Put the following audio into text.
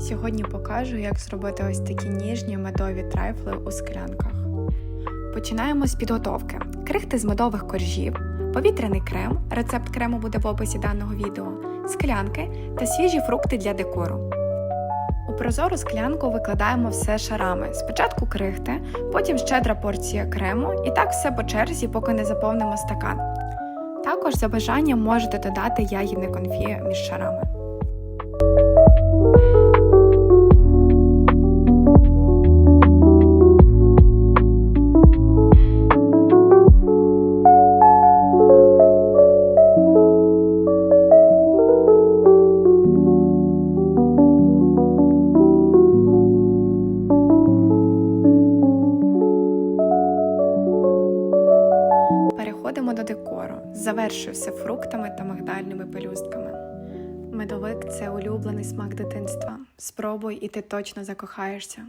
Сьогодні покажу, як зробити ось такі ніжні медові трайфли у склянках. Починаємо з підготовки: крихти з медових коржів, повітряний крем, рецепт крему буде в описі даного відео, склянки та свіжі фрукти для декору. У прозору склянку викладаємо все шарами. Спочатку крихти, потім щедра порція крему і так все по черзі, поки не заповнимо стакан. Також за бажанням можете додати ягідне конфі між шарами. Переходимо до декору. Завершую все фруктами та мигдальними пелюстками. Медовик це улюблений смак дитинства. Спробуй і ти точно закохаєшся.